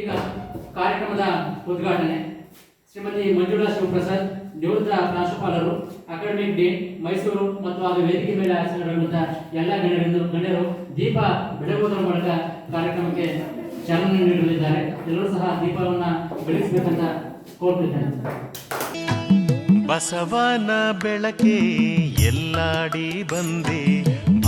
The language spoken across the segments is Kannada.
ಈಗ ಕಾರ್ಯಕ್ರಮದ ಉದ್ಘಾಟನೆ. ಶ್ರೀಮತಿ ಮಂಜುಳಾ ಶಿವಪ್ರಸಾದ್ ನಿವೃತ್ತ ಪ್ರಾಂಶುಪಾಲರು, ಅಕಾಡೆಮಿಕ್ ಡೇ, ಮೈಸೂರು ಮತ್ತು ಅದು ವೇದಿಕೆ ಮೇಲೆ ಆಚರಣೆಗೊಳ್ಳುವಂತಹ ಎಲ್ಲ ಗಣ್ಯರಿಂದ ಗಣ್ಯರು ದೀಪ ಬೆಳಗುವುದರ ಮೂಲಕ ಕಾರ್ಯಕ್ರಮಕ್ಕೆ ಚಾಲನೆ ನೀಡಲಿದ್ದಾರೆ. ಎಲ್ಲರೂ ಸಹ ದೀಪವನ್ನು ಬೆಳೆಸಬೇಕಂತ ಕೋರ್ತಿದ್ದೇನೆ ಬಸವನ ಬೆಳಕೆ ಎಲ್ಲಾಡಿ ಬಂದೆ.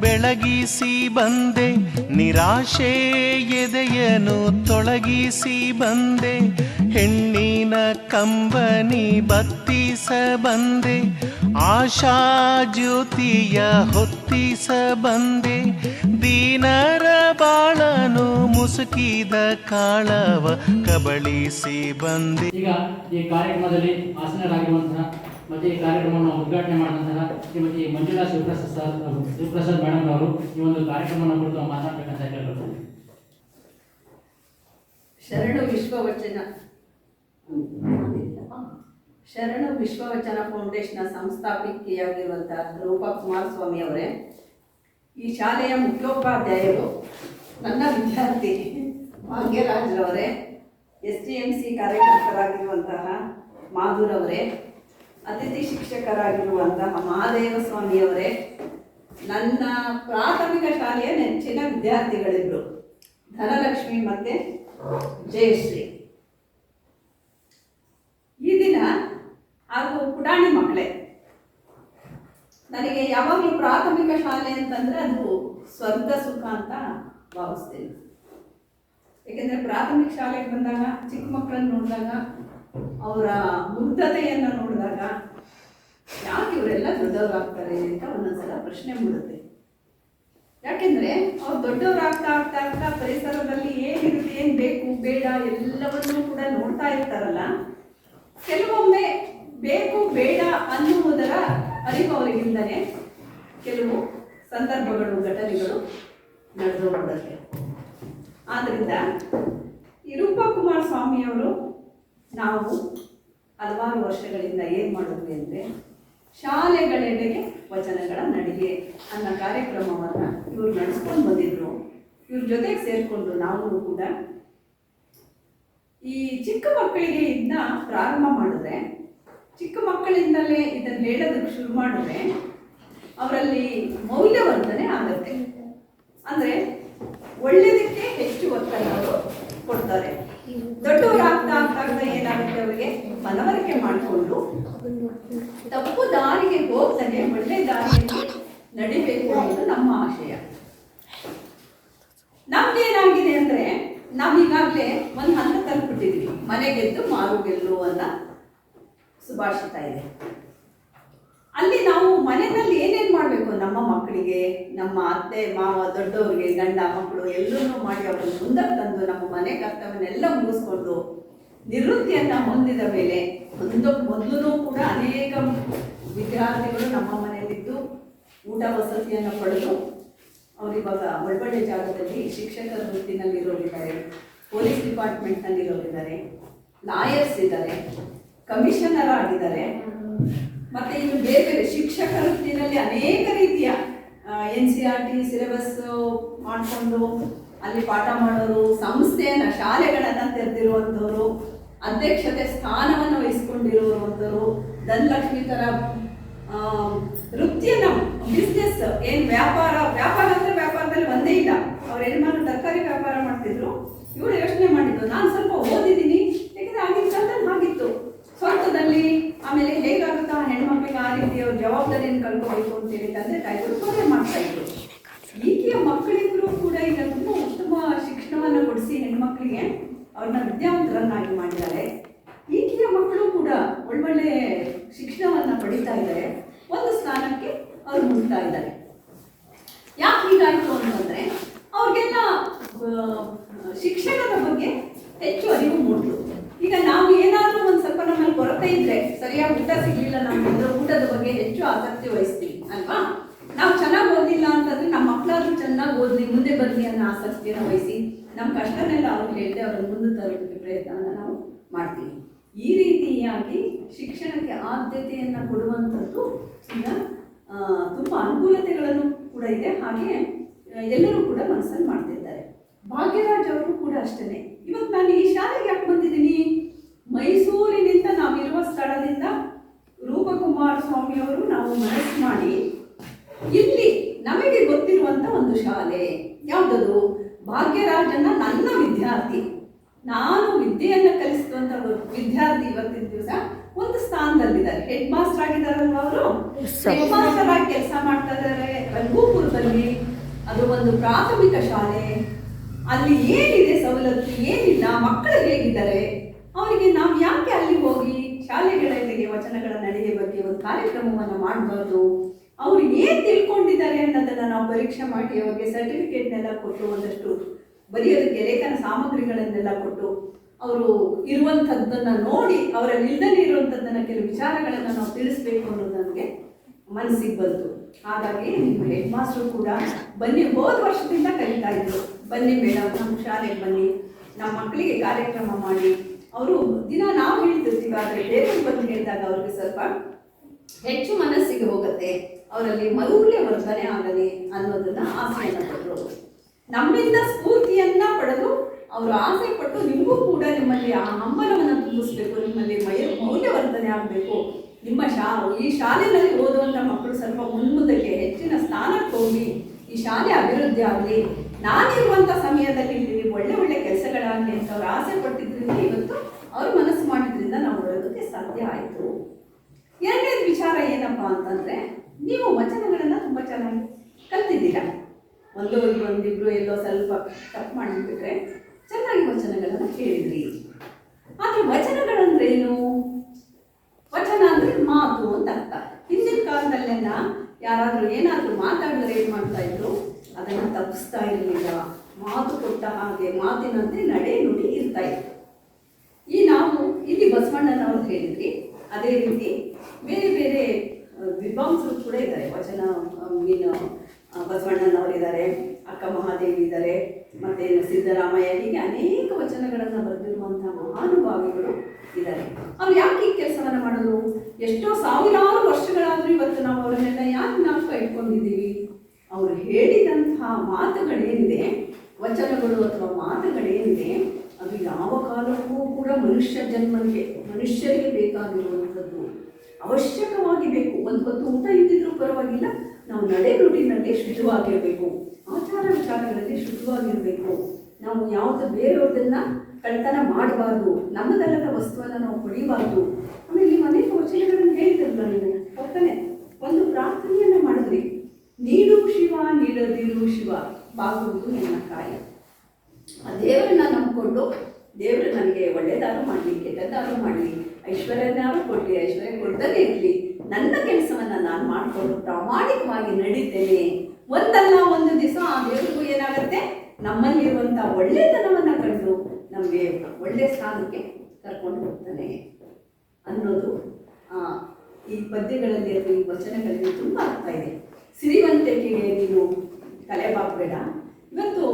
ಬೆಳಗಿಸಿ ಬಂದೆ, ನಿರಾಶೆ ಎದೆಯನು ತೊಳಗಿಸಿ ಬಂದೆ, ಹೆಣ್ಣಿನ ಕಂಬನಿ ಬತ್ತಿಸ ಬಂದೆ, ಆಶಾ ಜ್ಯೋತಿಯ ಹೊತ್ತಿಸ ಬಂದೆ, ದೀನರ ಬಾಳನು ಮುಸುಕಿದ ಕಾಳವ ಕಬಳಿಸಿ ಬಂದೆ. ಈಗ ಈ ಕಾರ್ಯಕ್ರಮದಲ್ಲಿ ಆಸನರಾಗಿರುವಂತಹ ಮತ್ತೆ ಈ ಕಾರ್ಯಕ್ರಮವನ್ನು ಉದ್ಘಾಟನೆ ಮಾಡಿದಂತಹ ಶ್ರೀಮತಿ ಮಂಜುಳಾ ಶಿವಪ್ರಸಾದ್ ಸರ್ ಶಿವಪ್ರಸಾದ್ ಮೇಡಮ್ ಅವರು ಈ ಒಂದು ಕಾರ್ಯಕ್ರಮವನ್ನು ಕುರಿತು ಮಾತನಾಡಬೇಕಂತ ಹೇಳಬಹುದು ಶರಣು ವಿಶ್ವವಚನ. ಶರಣು ವಿಶ್ವವಚನ ಫೌಂಡೇಶನ್ನ ಸಂಸ್ಥಾಪಕಿಯಾಗಿರುವಂತಹ ರೂಪಾ ಕುಮಾರಸ್ವಾಮಿ ಅವರೇ, ಈ ಶಾಲೆಯ ಮುಖ್ಯೋಪಾಧ್ಯಾಯರು, ನನ್ನ ವಿದ್ಯಾರ್ಥಿ ಭಾಗ್ಯರಾಜ್ರವರೇ, ಎಸ್ ಟಿ ಎಂ ಸಿ ಕಾರ್ಯಕರ್ತರಾಗಿರುವಂತಹ ಮಾಧುರವರೇ ಅತಿಥಿ ಶಿಕ್ಷಕರಾಗಿರುವಂತಹ ಮಹಾದೇವ ಸ್ವಾಮಿಯವರೇ ನನ್ನ ಪ್ರಾಥಮಿಕ ಶಾಲೆಯ ನೆಚ್ಚಿನ ವಿದ್ಯಾರ್ಥಿಗಳಿಬ್ರು. ಧನಲಕ್ಷ್ಮಿ ಮತ್ತೆ ಜಯಶ್ರೀ. ಈ ದಿನ ಹಾಗೂ ಪುಟಾಣಿ ಮಕ್ಕಳೇ, ನನಗೆ ಯಾವಾಗಲೂ ಪ್ರಾಥಮಿಕ ಶಾಲೆ ಅಂತಂದ್ರೆ ಅದು ಸ್ವರ್ಗ ಸುಖ ಅಂತ ಭಾವಿಸ್ತೇನೆ. ಏಕೆಂದರೆ ಪ್ರಾಥಮಿಕ ಶಾಲೆಗೆ ಬಂದಾಗ ಚಿಕ್ಕ ಮಕ್ಕಳನ್ನು ನೋಡಿದಾಗ ಅವರ ಮುಗ್ಧತೆಯನ್ನು ನೋಡಿದಾಗ ಯಾಕೆ ಇವರೆಲ್ಲ ದೊಡ್ಡವರಾಗ್ತಾರೆ ಅಂತ ಒಂದೊಂದ್ಸಲ ಪ್ರಶ್ನೆ ಮೂಡುತ್ತೆ. ಯಾಕೆಂದ್ರೆ ಅವ್ರು ದೊಡ್ಡವರಾಗ್ತಾ ಆಗ್ತಾ ಆಗ್ತಾ ಪರಿಸರದಲ್ಲಿ ಏನಿರುತ್ತೆ, ಏನ್ ಬೇಕು, ಬೇಡ, ಎಲ್ಲವನ್ನೂ ಕೂಡ ನೋಡ್ತಾ ಇರ್ತಾರಲ್ಲ, ಕೆಲವೊಮ್ಮೆ ಬೇಕು, ಬೇಡ ಅನ್ನುವುದರ ಅರಿವು ಅವರಿಗಿಂದಲೇ ಕೆಲವು ಸಂದರ್ಭಗಳು, ಘಟನೆಗಳು ನಡೆದು ಬಿಡುತ್ತೆ ಆದ್ರಿಂದ ಈ ರೂಪಾ ಕುಮಾರ ಸ್ವಾಮಿಯವರು ನಾವು ಹಲವಾರು ವರ್ಷಗಳಿಂದ ಏನು ಮಾಡಿದ್ವಿ ಅಂದರೆ ಶಾಲೆಗಳೆಡೆಗೆ ವಚನಗಳ ನಡಿಗೆ ಅನ್ನೋ ಕಾರ್ಯಕ್ರಮವನ್ನು ಇವರು ನಡೆಸ್ಕೊಂಡು ಬಂದಿದ್ರು. ಇವ್ರ ಜೊತೆಗೆ ಸೇರಿಕೊಂಡು ನಾವು ಕೂಡ ಈ ಚಿಕ್ಕ ಮಕ್ಕಳಿಗೆ ಇದನ್ನ ಪ್ರಾರಂಭ ಮಾಡಿದ್ರೆ, ಚಿಕ್ಕ ಮಕ್ಕಳಿಂದಲೇ ಇದನ್ನು ಹೇಳೋದಕ್ಕೆ ಶುರು ಮಾಡಿದ್ರೆ ಅವರಲ್ಲಿ ಮೌಲ್ಯವರ್ಧನೆ ಆಗುತ್ತೆ. ಅಂದರೆ ಒಳ್ಳೆಯದಕ್ಕೆ ಹೆಚ್ಚು ಒತ್ತನ್ನು ಕೊಡ್ತಾರೆ. ದೊಡ್ಡವರಾಗ್ತಾ ಆಗ್ತಾ ಏನಾಗುತ್ತೆ ಅವರಿಗೆ? ಮನವರಿಕೆ ಮಾಡಿಕೊಂಡು ತಪ್ಪು ದಾರಿಗೆ ಹೋಗ್ತಾನೆ, ಒಳ್ಳೆ ದಾರಿಯಲ್ಲಿ ನಡಿಬೇಕು ಅನ್ನೋದು ನಮ್ಮ ಆಶಯ. ನಮ್ಗೇನಾಗಿದೆ ಅಂದ್ರೆ, ನಾವೀಗಾಗಲೇ ಒಂದು ಹಂತ ತಲುಪಿಟ್ಟಿದ್ವಿ ಮನೆ ಗೆದ್ದು ಮಾರು ಗೆಲ್ಲು ಅನ್ನೋ ಸುಭಾಷಿತ ಇದೆ. ಅಲ್ಲಿ ನಾವು ಮನೆಯಲ್ಲಿ ಏನೇನು ಮಾಡಬೇಕು? ನಮ್ಮ ಮಕ್ಕಳಿಗೆ, ನಮ್ಮ ಅತ್ತೆ, ಮಾವ, ದೊಡ್ಡವರಿಗೆ, ಗಂಡ, ಮಕ್ಕಳು ಎಲ್ಲರೂ ಮಾಡಿ ಅವರನ್ನು ಮುಂದಕ್ಕೆ ತಂದು ನಮ್ಮ ಮನೆ ಕರ್ತವ್ಯನೆಲ್ಲ ಮುಗಿಸ್ಕೊಂಡು ನಿವೃತ್ತಿಯನ್ನು ಹೊಂದಿದ ಮೇಲೆ ಒಂದು ಮೊದಲು ಕೂಡ ಅನೇಕ ವಿದ್ಯಾರ್ಥಿಗಳು ನಮ್ಮ ಮನೆಯಲ್ಲಿದ್ದು ಊಟ ವಸತಿಯನ್ನು ಪಡೆದು ಅವರಿವಾಗ ಒಳ್ಳೊಳ್ಳೆ ಜಾಗದಲ್ಲಿ ಶಿಕ್ಷಕರ ವೃತ್ತಿನಲ್ಲಿರೋರಿದ್ದಾರೆ, ಪೊಲೀಸ್ ಡಿಪಾರ್ಟ್ಮೆಂಟ್ನಲ್ಲಿರೋರಿದ್ದಾರೆ, ಲಾಯರ್ಸ್ ಇದ್ದಾರೆ, ಕಮಿಷನರ್ ಆಗಿದ್ದಾರೆ. ಮತ್ತೆ ಇನ್ನು ಬೇರೆ ಬೇರೆ ಶಿಕ್ಷಕರ ವೃತ್ತಿನಲ್ಲಿ ಅನೇಕ ರೀತಿಯ N C R T syllabus ಮಾಡಿಕೊಂಡು ಅಲ್ಲಿ ಪಾಠ ಮಾಡೋರು, ಸಂಸ್ಥೆಯನ್ನ, ಶಾಲೆಗಳನ್ನ ತೆರೆದಿರುವಂಥವ್ರು, ಅಧ್ಯಕ್ಷತೆ ಸ್ಥಾನವನ್ನು ವಹಿಸ್ಕೊಂಡಿರುವಂಥವ್ರು, ಧನಲಕ್ಷ್ಮಿ ತರ ವೃತ್ತಿಯನ್ನ ಬಿಸ್ನೆಸ್ ಏನ್ ವ್ಯಾಪಾರ ವ್ಯಾಪಾರ ಅಂದ್ರೆ ವ್ಯಾಪಾರದಲ್ಲಿ ಒಂದೇ ಇಲ್ಲ. ಅವ್ರ ಯಜಮಾನ ತರಕಾರಿ ವ್ಯಾಪಾರ ಮಾಡ್ತಿದ್ರು. ಇವರು ಯೋಚನೆ ಮಾಡಿದ್ರು ನಾನು ಸ್ವಲ್ಪ ಓದಿದ್ದೀನಿ ಸ್ವಂತದಲ್ಲಿ ಆಮೇಲೆ ಹೇಗಾಗುತ್ತಾ ಹೆಣ್ಮಕ್ಳಿಗೆ ಆ ರೀತಿ ಅವ್ರ ಜವಾಬ್ದಾರಿಯನ್ನು ಕಲ್ಕೋಬೇಕು ಅಂತ ಹೇಳಿ ತಂದೆ ತಾಯಿಗಳು ಮಾಡ್ತಾಯಿದ್ರು ಮಾಡ್ತಾ ಇದ್ರು. ಈಕೆಯ ಕೂಡ ಈಗ ತುಂಬ ಉತ್ತಮ ಶಿಕ್ಷಣವನ್ನು ಕೊಡಿಸಿ ಹೆಣ್ಮಕ್ಳಿಗೆ ಅವ್ರನ್ನ ವಿದ್ಯಾವಂತರನ್ನಾಗಿ ಮಾಡಿದ್ದಾರೆ. ಈಕೆಯ ಮಕ್ಕಳು ಕೂಡ ಒಳ್ಳೊಳ್ಳೆ ಶಿಕ್ಷಣವನ್ನು ಪಡಿತಾ ಇದ್ದಾರೆ. ಒಂದು ಸ್ಥಾನಕ್ಕೆ ಅವ್ರು ಮುಗಿತಾ ಇದ್ದಾರೆ. ಯಾಕೆ ಹೀಗಾಯಿತು ಅಂತಂದರೆ ಅವ್ರಿಗೆಲ್ಲ ಶಿಕ್ಷಣದ ಬಗ್ಗೆ ಹೆಚ್ಚು ಅರಿವು ಮೂಡಿದ್ರು ಈಗ ನಾವು ಏನಾದರೂ ಒಂದು ಸ್ವಲ್ಪ ನಮ್ಮಲ್ಲಿ ಕೊರತೆ ಇದ್ರೆ ಸರಿಯಾಗಿ ಊಟ ಸಿಗ್ಲಿಲ್ಲ ನಮ್ಗೆ ಊಟದ ಬಗ್ಗೆ ಹೆಚ್ಚು ಆಸಕ್ತಿ ವಹಿಸ್ತೀವಿ, ಅಲ್ವಾ? ನಾವು ಚೆನ್ನಾಗಿ ಓದಿಲ್ಲ ಅಂತಂದ್ರೆ ನಮ್ಮ ಮಕ್ಕಳಾದ್ರೂ ಚೆನ್ನಾಗಿ ಓದಲಿ, ಮುಂದೆ ಬರಲಿ ಅನ್ನೋ ಆಸಕ್ತಿಯನ್ನು ವಹಿಸಿ ನಮ್ಮ ಕಷ್ಟನೆಲ್ಲ ಅವ್ರಿಗೆ ಹೇಳಿದೆ ಅವ್ರ ಮುಂದೆ ತರೋದಕ್ಕೆ ಪ್ರಯತ್ನವನ್ನು ನಾವು ಮಾಡ್ತೀವಿ. ಈ ರೀತಿಯಾಗಿ ಶಿಕ್ಷಣಕ್ಕೆ ಆದ್ಯತೆಯನ್ನು ಕೊಡುವಂಥದ್ದು ಈಗ ತುಂಬಾ ಅನುಕೂಲತೆಗಳನ್ನು ಕೂಡ ಇದೆ. ಹಾಗೆ, ಎಲ್ಲರೂ ಕೂಡ ಮನಸ್ಸಲ್ಲಿ ಮಾಡ್ತಿದ್ದಾರೆ. ಭಾಗ್ಯರಾಜ್ ಅವರು ಕೂಡ ಅಷ್ಟೇ ಇವತ್ತು ನಾನು ಈ ಶಾಲೆಗೆ ಯಾಕೆ ಬಂದಿದ್ದೀನಿ? ಮೈಸೂರಿನಿಂದ ನಾವಿರುವ ಸ್ಥಳದಿಂದ ರೂಪಕುಮಾರ ಸ್ವಾಮಿಯವರು ನಾವು ಮನಸ್ಸು ಮಾಡಿ ಇಲ್ಲಿ ನಮಗೆ ಗೊತ್ತಿರುವಂತ ಒಂದು ಶಾಲೆ. ಯಾವುದದು? ಭಾಗ್ಯರಾಜನ ನನ್ನ ವಿದ್ಯಾರ್ಥಿ. ನಾನು ವಿದ್ಯೆಯನ್ನು ಕಲಿಸಿದಂತ ವಿದ್ಯಾರ್ಥಿ ಇವತ್ತಿನ ದಿವಸ ಒಂದು ಸ್ಥಾನದಲ್ಲಿದ್ದಾರೆ. ಹೆಡ್ ಮಾಸ್ಟರ್ ಆಗಿದ್ದಾರಲ್ವ ಅವರು? ಹೆಡ್ ಮಾಸ್ಟರ್ ಆಗಿ ಕೆಲಸ ಮಾಡ್ತಾ ಇದ್ದಾರೆ. ರಂಗೂಪುರದಲ್ಲಿ. ಅದು ಒಂದು ಪ್ರಾಥಮಿಕ ಶಾಲೆ. ಅಲ್ಲಿ ಏನಿದೆ ಸವಲತ್ತು, ಏನಿಲ್ಲ, ಮಕ್ಕಳು ಹೇಗಿದ್ದಾರೆ? ಅವರಿಗೆ ನಾವು ಯಾಕೆ ಅಲ್ಲಿ ಹೋಗಿ ಶಾಲೆಗಳಲ್ಲಿ ವಚನಗಳ ನಡೆಯ ಬಗ್ಗೆ ಒಂದು ಕಾರ್ಯಕ್ರಮವನ್ನು ಮಾಡಬಾರ್ದು? ಅವರು ಏನು ತಿಳ್ಕೊಂಡಿದ್ದಾರೆ ಅನ್ನೋದನ್ನ ನಾವು ಪರೀಕ್ಷೆ ಮಾಡಿ ಅವರಿಗೆ ಸರ್ಟಿಫಿಕೇಟ್ನೆಲ್ಲ ಕೊಟ್ಟು ಒಂದಷ್ಟು ಬರೆಯೋದಕ್ಕೆ ಲೇಖನ ಸಾಮಗ್ರಿಗಳನ್ನೆಲ್ಲ ಕೊಟ್ಟು ಅವರು ಇರುವಂಥದ್ದನ್ನು ನೋಡಿ, ಅವರ ಇಲ್ಲದೇ ಇರುವಂಥದ್ದನ್ನು ಕೆಲವು ವಿಚಾರಗಳನ್ನು ನಾವು ತಿಳಿಸ್ಬೇಕು ಅನ್ನೋದು ನನಗೆ ಮನಸ್ಸಿಗೆ ಬಂತು. ಹಾಗಾಗಿ ನಿಮ್ಮ ಹೆಡ್ ಮಾಸ್ಟರ್ ಕೂಡ ಬನ್ನಿ, ಹೋದ ವರ್ಷದಿಂದ ಕಲಿತಾ ಇದ್ರು. ಬನ್ನಿ ಮೇಡಮ್ ನಮ್ಮ ಶಾಲೆಗೆ ಬನ್ನಿ, ನಮ್ಮ ಮಕ್ಕಳಿಗೆ ಕಾರ್ಯಕ್ರಮ ಮಾಡಿ. ಅವರು ದಿನ ನಾವು ಹೇಳ್ತಿರ್ತೀವಿ ಆದರೆ ಬೇರೆಯವ್ರು ಬಂದು ಹೇಳಿದಾಗ ಅವ್ರಿಗೆ ಸ್ವಲ್ಪ ಹೆಚ್ಚು ಮನಸ್ಸಿಗೆ ಹೋಗುತ್ತೆ. ಅವರಲ್ಲಿ ಮೌಲ್ಯ ವರ್ಧನೆ ಆಗಲಿ ಅನ್ನೋದನ್ನ ಆಸೆಯನ್ನು ಪಟ್ಟರು ನಮ್ಮಿಂದ ಸ್ಫೂರ್ತಿಯನ್ನ ಪಡೆದು ಅವರು ಆಸೆ ಪಟ್ಟು ನಿಮಗೂ ಕೂಡ ನಿಮ್ಮಲ್ಲಿ ಆ ಹಂಬಲವನ್ನು ತುಂಬಿಸ್ಬೇಕು, ನಿಮ್ಮಲ್ಲಿ ಮಯ ಮೌಲ್ಯವರ್ಧನೆ ಆಗಬೇಕು. ನಿಮ್ಮ ಶಾ, ಈ ಶಾಲೆಯಲ್ಲಿ ಓದುವಂಥ ಮಕ್ಕಳು ಸ್ವಲ್ಪ ಮುನ್ಮುಂದಕ್ಕೆ ಹೆಚ್ಚಿನ ಸ್ಥಾನಕ್ಕೆ ಹೋಗಿ, ಈ ಶಾಲೆ ಅಭಿವೃದ್ಧಿ ಆಗಲಿ ನಾನಿರುವಂಥ ಸಮಯದಲ್ಲಿ ನೀವು ಒಳ್ಳೆ ಒಳ್ಳೆ ಕೆಲಸಗಳಾಗಲಿ ಅಂತ ಅವ್ರು ಆಸೆ ಪಟ್ಟಿದ್ರಿಂದ ಇವತ್ತು ಅವ್ರು ಮನಸ್ಸು ಮಾಡಿದ್ರಿಂದ ನಾವು ಬರೋದಕ್ಕೆ ಸಾಧ್ಯ ಆಯಿತು. ಎರಡನೇದು ವಿಚಾರ ಏನಪ್ಪ ಅಂತಂದ್ರೆ, ನೀವು ವಚನಗಳನ್ನ ತುಂಬಾ ಚೆನ್ನಾಗಿ ಕಲ್ತಿದ್ದೀರಾ? ಒಂದು ಒಂದಿಬ್ರು ಎಲ್ಲೋ ಸ್ವಲ್ಪ ತಪ್ಪು ಮಾಡಿಬಿಟ್ರೆ ಚೆನ್ನಾಗಿ ವಚನಗಳನ್ನು ಕೇಳಿದ್ರಿ. ಆದ್ರೆ ವಚನಗಳಂದ್ರೆ ಏನು ವಚನ ಅಂದ್ರೆ ಮಾತು ಅಂತ ಅರ್ಥ. ಹಿಂದಿನ ಕಾಲದಲ್ಲೆಲ್ಲ ಯಾರಾದರೂ ಏನಾದರೂ ಮಾತಾಡಿದ್ರೆ ಏನು ಮಾಡ್ತಾ ಇದ್ರು? ಅದನ್ನ ತಪ್ಪಿಸ್ತಾ ಇರಲಿಲ್ಲ. ಮಾತು ಕೊಟ್ಟ ಹಾಗೆ ಮಾತಿನಂತೆ ನಡೆ ನುಡಿ ಇರ್ತಾ ಇತ್ತು. ಈ ನಾವು ಇಲ್ಲಿ ಬಸವಣ್ಣನವ್ರು ಹೇಳಿದ್ರಿ ಅದೇ ರೀತಿ ಬೇರೆ ಬೇರೆ ವಿದ್ವಾಂಸರು ಕೂಡ ಇದ್ದಾರೆ. ವಚನ ಮೀನ ಮೀನು ಆ, ಬಸವಣ್ಣನವರು ಇದ್ದಾರೆ ಅಕ್ಕ ಮಹಾದೇವಿ ಇದ್ದಾರೆ ಮತ್ತೆ ಸಿದ್ದರಾಮಯ್ಯ ಹೀಗೆ ಅನೇಕ ವಚನಗಳನ್ನು ಬರೆದಿರುವಂತಹ ಮಹಾನುಭಾವಿಗಳು ಇದ್ದಾರೆ. ಅವ್ರು ಯಾಕೆ ಈ ಕೆಲಸವನ್ನ ಮಾಡೋದು? ಎಷ್ಟೋ ಸಾವಿರಾರು ವರ್ಷಗಳಾದರೂ ಇವತ್ತು ನಾವು ಅವರನ್ನೆಲ್ಲ ಯಾಕೆ ನಾವು ಇಟ್ಕೊಂಡಿದ್ದೀವಿ? ಅವರು ಹೇಳಿದಂತಹ ಮಾತುಗಳೇನಿದೆ ವಚನಗಳು ಅಥವಾ ಮಾತುಗಳೇನಿದೆ ಅದು ಯಾವ ಕಾಲಕ್ಕೂ ಕೂಡ ಮನುಷ್ಯ ಜನ್ಮಕ್ಕೆ, ಮನುಷ್ಯರಿಗೆ ಬೇಕಾಗಿರುವಂಥದ್ದು ಅವಶ್ಯಕವಾಗಿ ಬೇಕು. ಒಂದು ಹೊತ್ತು ಊಟ ಇದ್ದಿದ್ರೂ ಪರವಾಗಿಲ್ಲ, ನಾವು ನಡೆ ನುಡಿನಲ್ಲಿ ಶುದ್ಧವಾಗಿರಬೇಕು. ಆಚಾರ ವಿಚಾರಗಳಲ್ಲಿ ಶುದ್ಧವಾಗಿರಬೇಕು. ನಾವು ಯಾವುದು ಬೇರೆಯವ್ರದನ್ನ ಕಳ್ತನ ಮಾಡಬಾರ್ದು. ನಮ್ಮದಲ್ಲದ ವಸ್ತುವನ್ನು ನಾವು ಪಡಿಬಾರ್ದು ಆಮೇಲೆ ಅನೇಕ ವಚನಗಳನ್ನು ಹೇಳಿದ್ರಲ್ಲ ನೀವು ಹೊತ್ತನೆ ಒಂದು ಪ್ರಾರ್ಥನೆಯನ್ನ ಮಾಡಿದ್ರಿ ನೀಡು ನೀಡದಿರು ಶಿವ, ಬಾಗುವುದು ನನ್ನ ಕಾಯ. ಆ ದೇವರನ್ನ ನಂಬಿಕೊಂಡು ದೇವರು ನನಗೆ ಒಳ್ಳೇದಾರು ಮಾಡಲಿ ಕೆಟ್ಟದಾರು ಮಾಡಲಿ, ಐಶ್ವರ್ಯನಾರು ಕೊಡಲಿ ಐಶ್ವರ್ಯ ಕೊಡ್ದಲೇ ಇರಲಿ. ನನ್ನ ಕೆಲಸವನ್ನು ನಾನು ಮಾಡಿಕೊಂಡು ಪ್ರಾಮಾಣಿಕವಾಗಿ ನಡೀತೇನೆ. ಒಂದಲ್ಲ ಒಂದು ದಿವಸ ಆ ದೇವರಿಗೂ ಏನಾಗುತ್ತೆ? ನಮ್ಮಲ್ಲಿರುವಂಥ ಒಳ್ಳೆತನವನ್ನು ಕಂಡು ನಮಗೆ ಒಳ್ಳೆ ಸ್ಥಾನಕ್ಕೆ ಕರ್ಕೊಂಡು ಹೋಗ್ತಾನೆ. ಅನ್ನೋದು ಈ ಪದ್ಯಗಳಲ್ಲಿ ಅಥವಾ ಈ ವಚನಗಳಲ್ಲಿ ತುಂಬ ಅರ್ಥ ಇದೆ. ಸಿರಿವಂತಿಕೆಗೆ ನೀನು ತಲೆ ಬಾಕ್ಬೇಡ ಇವತ್ತು